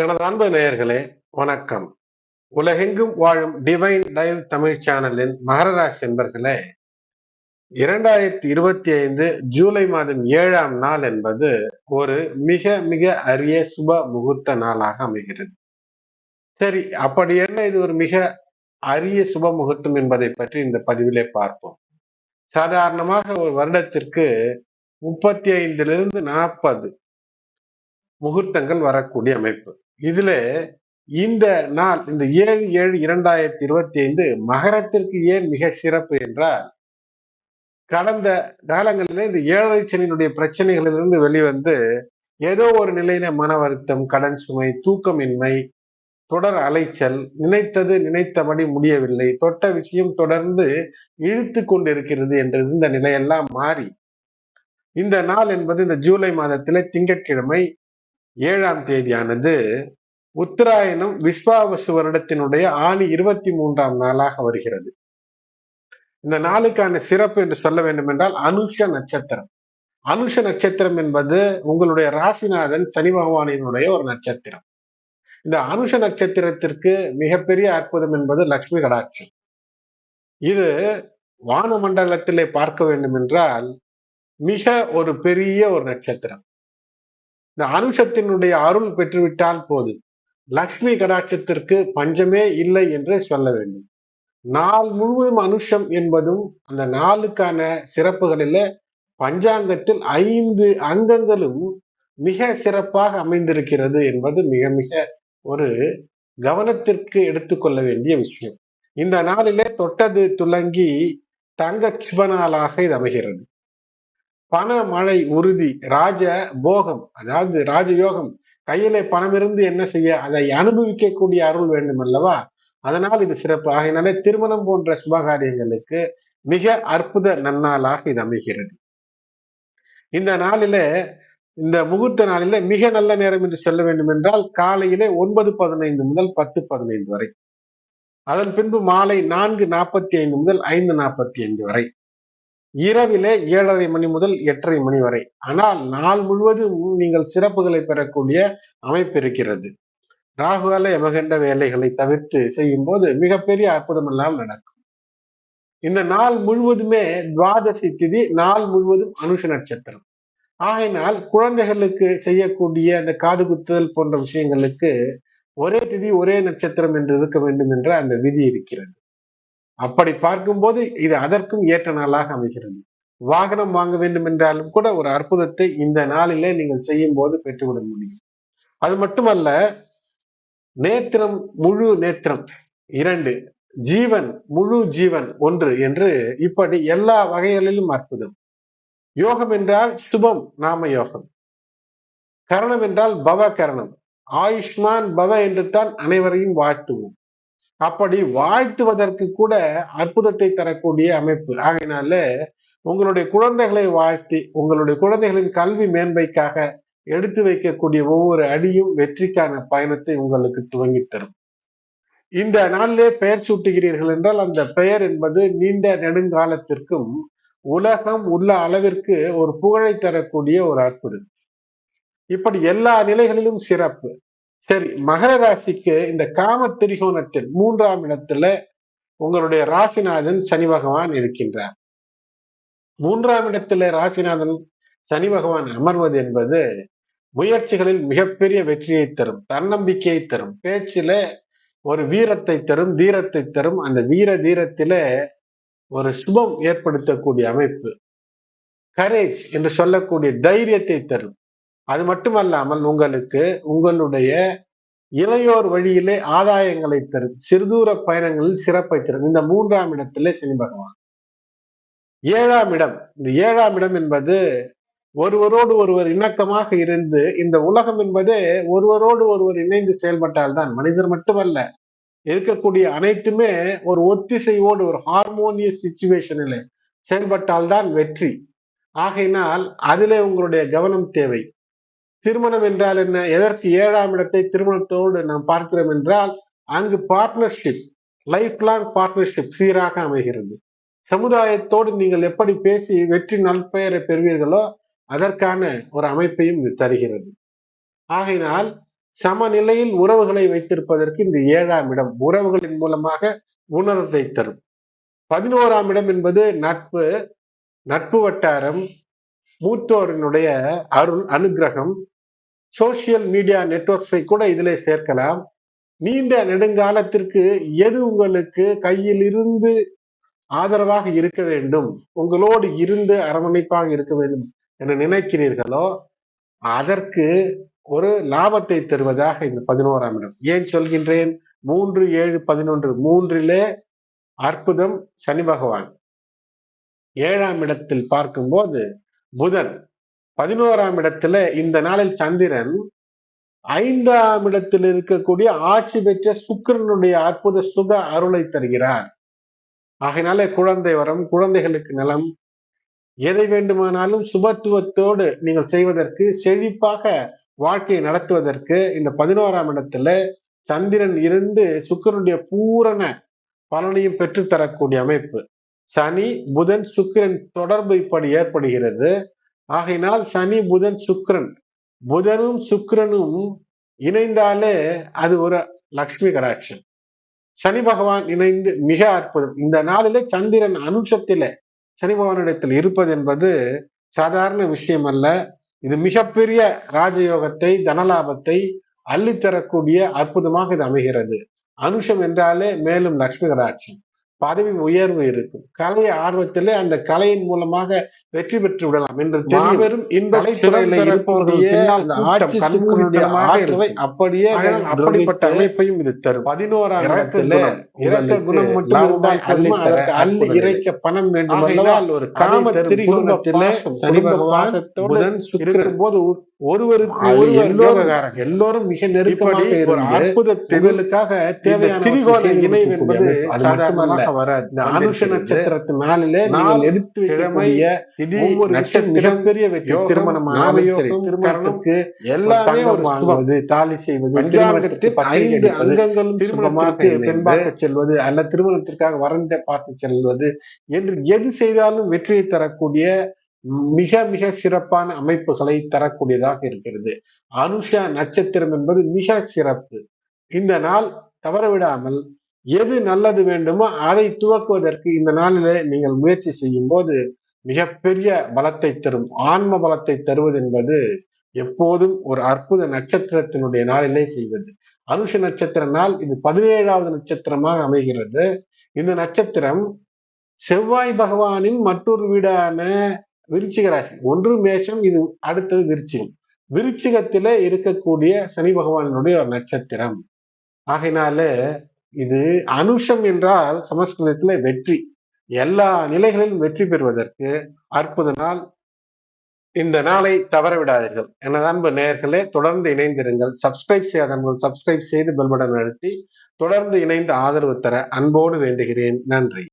எனது அன்பு நேயர்களே வணக்கம். உலகெங்கும் வாழும் டிவைன் டைவ் தமிழ் சேனலின் மகரராஜ் என்பர்களே இரண்டாயிரத்தி இருபத்தி ஐந்து ஜூலை மாதம் ஏழாம் நாள் என்பது ஒரு மிக மிக அரிய சுப முகூர்த்த நாளாக அமைகிறது. சரி அப்படி என்ன இது ஒரு மிக அரிய சுப முகூர்த்தம் என்பதை பற்றி இந்த பதிவிலே பார்ப்போம். சாதாரணமாக ஒரு வருடத்திற்கு முப்பத்தி ஐந்திலிருந்து நாற்பது முகூர்த்தங்கள் வரக்கூடிய அமைப்பு. இதுல இந்த நாள் இந்த ஏழு ஏழு இரண்டாயிரத்தி இருபத்தி ஐந்து மகரத்திற்கு ஏன் மிக சிறப்பு என்றால் கடந்த காலங்களிலே இந்த ஏழரை சனியினுடைய பிரச்சனைகளிலிருந்து வெளிவந்து ஏதோ ஒரு நிலையில மன வருத்தம் கடன் சுமை தூக்கமின்மை தொடர் அலைச்சல் நினைத்தது நினைத்தபடி முடியவில்லை. தொட்ட விஷயம் தொடர்ந்து இழுத்து கொண்டிருக்கிறது என்ற இந்த நிலையெல்லாம் மாறி இந்த நாள் என்பது இந்த ஜூலை மாதத்திலே திங்கட்கிழமை ஏழாம் தேதியானது உத்தராயணம் விஸ்வாவசு வருடத்தினுடைய ஆணி இருபத்தி மூன்றாம் நாளாக வருகிறது. இந்த நாளுக்கான சிறப்பு என்று சொல்ல வேண்டும் என்றால் அனுஷ நட்சத்திரம். அனுஷ நட்சத்திரம் என்பது உங்களுடைய ராசிநாதன் சனி பகவானினுடைய ஒரு நட்சத்திரம். இந்த அனுஷ நட்சத்திரத்திற்கு மிகப்பெரிய அற்புதம் என்பது லக்ஷ்மி கடாட்சம். இது வான மண்டலத்திலே பார்க்க வேண்டும் என்றால் மிக ஒரு பெரிய ஒரு நட்சத்திரம். இந்த அனுஷத்தினுடைய அருள் பெற்றுவிட்டால் போதும் லக்ஷ்மி கடாட்சத்திற்கு பஞ்சமே இல்லை என்று சொல்ல வேண்டும். நாள் முழுவதும் அனுஷம் என்பதும் அந்த நாளுக்கான சிறப்புகளில் பஞ்சாங்கத்தில் ஐந்து அங்கங்களும் மிக சிறப்பாக அமைந்திருக்கிறது என்பது மிக மிக ஒரு கவனத்திற்கு எடுத்துக்கொள்ள வேண்டிய விஷயம். இந்த நாளிலே தொட்டது துலங்கி தங்க சிவநாளாக இது அமைகிறது. பண மழை உறுதி ராஜ போகம் அதாவது ராஜயோகம். கையிலே பணம் இருந்து என்ன செய்ய அதை அனுபவிக்கக்கூடிய அருள் வேண்டும் அல்லவா அதனால் இது சிறப்பு. ஆகையினாலே திருமணம் போன்ற சுபகாரியங்களுக்கு மிக அற்புத நன்னாளாக இது அமைகிறது. இந்த நாளில இந்த முகூர்த்த நாளில மிக நல்ல நேரம் என்று சொல்ல வேண்டும் என்றால் காலையிலே ஒன்பது பதினைந்து முதல் பத்து பதினைந்து வரை. அதன் பின்பு மாலை நான்கு நாற்பத்தி ஐந்து முதல் ஐந்து நாற்பத்தி ஐந்து வரை. இரவிலே ஏழரை மணி முதல் எட்டரை மணி வரை. ஆனால் நாள் முழுவதும் நீங்கள் சிறப்புகளை பெறக்கூடிய அமைப்பு இருக்கிறது. ராகுகால எமகண்ட வேலைகளை தவிர்த்து செய்யும் போது மிகப்பெரிய அற்புதம் எல்லாம் நடக்கும். இந்த நாள் முழுவதுமே துவாதசி திதி நாள் முழுவதும் அனுஷ நட்சத்திரம். ஆகையினால் குழந்தைகளுக்கு செய்யக்கூடிய அந்த காது குத்துதல் போன்ற விஷயங்களுக்கு ஒரே திதி ஒரே நட்சத்திரம் என்று இருக்க வேண்டும் என்ற அந்த விதி இருக்கிறது. அப்படி பார்க்கும்போது இது அதற்கும் ஏற்ற நாளாக அமைகிறது. வாகனம் வாங்க வேண்டும் என்றாலும் கூட ஒரு அற்புதத்தை இந்த நாளிலே நீங்கள் செய்யும் போது பெற்றுவிட முடியும். அது மட்டுமல்ல நேத்திரம் முழு நேத்திரம் இரண்டு ஜீவன் முழு ஜீவன் ஒன்று என்று இப்படி எல்லா வகைகளிலும் அற்புதம். யோகம் என்றால் சுபம் நாம யோகம். கரணம் என்றால் பவ கரணம். ஆயுஷ்மான் பவ என்று தான் அனைவரையும் வாழ்த்துவோம். அப்படி வாழ்த்துவதற்கு கூட அற்புதத்தை தரக்கூடிய அமைப்பு. ஆகையினால உங்களுடைய குழந்தைகளை வாழ்த்தி உங்களுடைய குழந்தைகளின் கல்வி மேன்மைக்காக எடுத்து வைக்கக்கூடிய ஒவ்வொரு அடியும் வெற்றிக்கான பயணத்தை உங்களுக்கு துவங்கி தரும். இந்த நாளிலே பெயர் சூட்டுகிறீர்கள் என்றால் அந்த பெயர் என்பது நீண்ட நெடுங்காலத்திற்கும் உலகம் உள்ள அளவிற்கு ஒரு புகழை தரக்கூடிய ஒரு அற்புதம். இப்படி எல்லா நிலைகளிலும் சிறப்பு. சரி மகர ராசிக்கு இந்த காம திரிகோணத்தில் மூன்றாம் இடத்துல உங்களுடைய ராசிநாதன் சனி பகவான் இருக்கின்றார். மூன்றாம் இடத்துல ராசிநாதன் சனி பகவான் அமர்வது என்பது முயற்சிகளில் மிகப்பெரிய வெற்றியை தரும் தன்னம்பிக்கையை தரும் பேச்சில ஒரு வீரத்தை தரும் தீரத்தை தரும் அந்த வீர தீரத்தில ஒரு சுபம் ஏற்படுத்தக்கூடிய அமைப்பு. கரேஜ் என்று சொல்லக்கூடிய தைரியத்தை தரும். அது மட்டுமல்லாமல் உங்களுக்கு உங்களுடைய இளையோர் வழியிலே ஆதாயங்களை தரும் சிறுதூர பயணங்களில் சிறப்பை தரும். இந்த மூன்றாம் இடத்திலே சனி பகவான். ஏழாம் இடம். இந்த ஏழாம் இடம் என்பது ஒருவரோடு ஒருவர் இணக்கமாக இருந்து இந்த உலகம் என்பதே ஒருவரோடு ஒருவர் இணைந்து செயல்பட்டால்தான் மனிதர் மட்டுமல்ல இருக்கக்கூடிய அனைத்துமே ஒரு ஒத்திசைவோடு ஒரு ஹார்மோனியஸ் சுச்சுவேஷனில் செயல்பட்டால்தான் வெற்றி. ஆகையினால் அதிலே உங்களுடைய கவனம் தேவை. திருமணம் என்றால் என்ன? எதற்கு ஏழாம் இடத்தை திருமணத்தோடு நாம் பார்க்கிறோம் என்றால் அங்கு பார்ட்னர்ஷிப் லைஃப் லாங் பார்ட்னர்ஷிப் சீராக அமைகிறது. சமுதாயத்தோடு நீங்கள் எப்படி பேசி வெற்றி நல்பெயரை பெறுவீர்களோ அதற்கான ஒரு அமைப்பையும் இது தருகிறது. ஆகையினால் சமநிலையில் உறவுகளை வைத்திருப்பதற்கு இந்த ஏழாம் இடம் உறவுகளின் மூலமாக உணர்வை தரும். பதினோராம் இடம் என்பது நட்பு நட்பு வட்டாரம் மூத்தோரினுடைய அருள் அனுகிரகம் சோசியல் மீடியா நெட்வொர்க்ஸை கூட இதிலே சேர்க்கலாம். நீண்ட நெடுங்காலத்திற்கு எது உங்களுக்கு கையில் இருந்து ஆதரவாக இருக்க வேண்டும்? உங்களோடு இருந்து அரவணைப்பாக இருக்க வேண்டும் என்று நினைக்கிறீர்களோ அதற்கு ஒரு லாபத்தை தருவதாக இந்த பதினோராம் இடம். ஏன் சொல்கின்றேன்? மூன்று ஏழு பதினொன்று மூன்றிலே அற்புதம் சனி பகவான். ஏழாம் இடத்தில் பார்க்கும்போது புதன் பதினோராம் இடத்துல இந்த நாளில் சந்திரன் ஐந்தாம் இடத்தில் இருக்கக்கூடிய ஆட்சி பெற்ற சுக்கிரனுடைய அற்புத சுக அருளை தருகிறார். ஆகையினாலே குழந்தை வரம் குழந்தைகளுக்கு நலம். எதை வேண்டுமானாலும் சுபத்துவத்தோடு நீங்கள் செய்வதற்கு செழிப்பாக வாழ்க்கையை நடத்துவதற்கு இந்த பதினோராம் இடத்துல சந்திரன் இருந்து சுக்கரனுடைய பூரண பலனையும் பெற்றுத்தரக்கூடிய அமைப்பு. சனி புதன் சுக்கிரன் தொடர்பு இப்படி ஏற்படுகிறது. ஆகையினால் சனி புதன் சுக்கிரன். புதனும் சுக்கிரனும் இணைந்தாலே அது ஒரு லக்ஷ்மி கடாட்சம். சனி பகவான் இணைந்து மிக அற்புதம். இந்த நாளிலே சந்திரன் அனுஷத்தில சனி பகவானிடத்தில் இருப்பது என்பது சாதாரண விஷயம் அல்ல இது மிகப்பெரிய ராஜயோகத்தை தனலாபத்தை அள்ளித்தரக்கூடிய அற்புதமாக இது அமைகிறது. அனுஷம் என்றாலே மேலும் லக்ஷ்மி கடாட்சம். பதவி உயர்வு இருக்கும். கலை ஆர்வத்திலே அந்த கலையின் மூலமாக வெற்றி பெற்று விடலாம் என்று மாபெரும் அப்படியே அப்படிப்பட்ட அமைப்பையும் இது தரும். பதினோராம் இடத்துல இறக்க குணம் மட்டும் அதற்கு அள்ளி இறைக்க பணம் வேண்டும் அல்லவால் ஒரு காம திரிகோணத்திலே இருக்கும் போது ஒருவருக்கு ஒருவர் எல்லோரும் மிக நெருக்கமாக அற்புத தேவையான திரிகோண இணைவு என்பது சாதாரணமாக வராது. இந்த அனுஷ நட்சத்திரத்து நாளிலே நீங்கள் எடுத்து வைக்கக்கூடிய ஒவ்வொரு மிகப்பெரிய வெற்றி திருமணம் திருமணத்துக்கு எல்லாமே வாங்குவது தாலி செய்வது திருமணத்திற்கு ஐந்து அங்கங்களும் திருமணத்திற்கு பெண்பார்க்க செல்வது அல்ல திருமணத்திற்காக வரந்த பார்த்து செல்வது என்று எது செய்தாலும் வெற்றியை தரக்கூடிய மிக மிக சிறப்பான அமைப்புகளை தரக்கூடியதாக இருக்கிறது. அனுஷா நட்சத்திரம் என்பது மிக சிறப்பு. இந்த நாள் தவறவிடாமல் எது நல்லது வேண்டுமோ அதை துவக்குவதற்கு இந்த நாளிலே நீங்கள் முயற்சி செய்யும் போது மிகப்பெரிய பலத்தை தரும். ஆன்ம பலத்தை தருவது என்பது எப்போதும் ஒரு அற்புத நட்சத்திரத்தினுடைய நாளிலே செய்வது. அனுஷ நட்சத்திர நாள் இது பதினேழாவது நட்சத்திரமாக அமைகிறது. இந்த நட்சத்திரம் செவ்வாய் பகவானின் மற்றொரு வீடான விருச்சிக ராசி. ஒன்று மேஷம் இது அடுத்தது விருச்சிகம். விருச்சிகத்திலே இருக்கக்கூடிய சனி பகவானுடைய ஒரு நட்சத்திரம். ஆகையினால இது அனுஷம் என்றால் சமஸ்கிருதத்துல வெற்றி. எல்லா நிலைகளிலும் வெற்றி பெறுவதற்கு அற்புத நாள் இந்த நாளை தவற விடாதீர்கள் எனது அன்பு நேயர்களே தொடர்ந்து இணைந்திருங்கள். சப்ஸ்கிரைப் செய்யாதவர்கள் சப்ஸ்கிரைப் செய்து பெல்படன் அழுத்தி தொடர்ந்து இணைந்து ஆதரவு தர அன்போடு வேண்டுகிறேன். நன்றி.